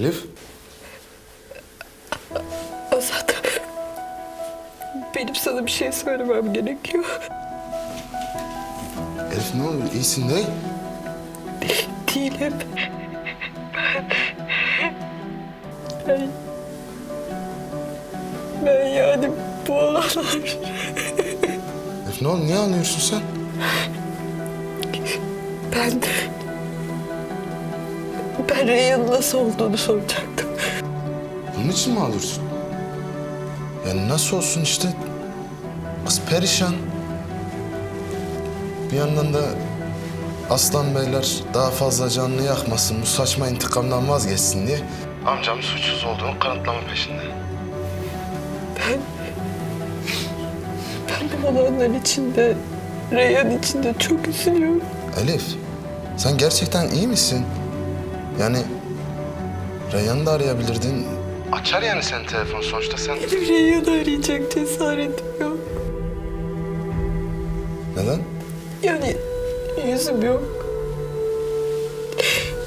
Elif. Azat. Benim sana bir şey söylemem gerekiyor. Elif ne oluyor? İyisin değil? Değilim. Ben... Ben yani bu olanlar... Elif ne oldu? Niye ağlıyorsun sen? Ben... Ben Reyhan'ın nasıl olduğunu soracaktım. Bunun için mi ağlıyorsun? Yani nasıl olsun işte? Kız perişan. Bir yandan da Aslan Beyler daha fazla canını yakmasın, bu saçma intikamdan vazgeçsin diye amcamın suçsuz olduğunu kanıtlama peşinde. Ben... Ben bu olanlar içinde, Reyhan içinde çok üzülüyorum. Elif, sen gerçekten iyi misin? Yani Reyhan'ı da arayabilirdin. Açar yani senin telefon sonuçta sen. Benim Reyhan'ı arayacak cesaretim yok. Neden? Yani yüzüm yok.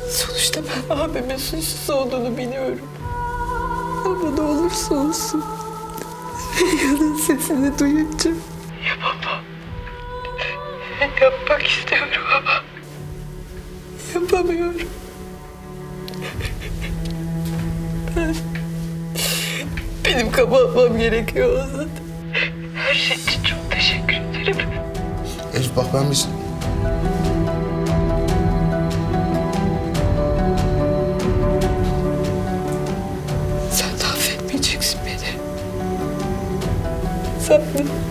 Sonuçta ben abimin suçsuz olduğunu biliyorum. Ama ne olursa olsun Reyhan'ın sesini duyunca yapamam. Yapmak istiyorum ama yapamıyorum. Benim kapatmam gerekiyor Azat. Her şey için çok teşekkür ederim. Elif bak ben bir... Sen de affetmeyeceksin beni. Sen de.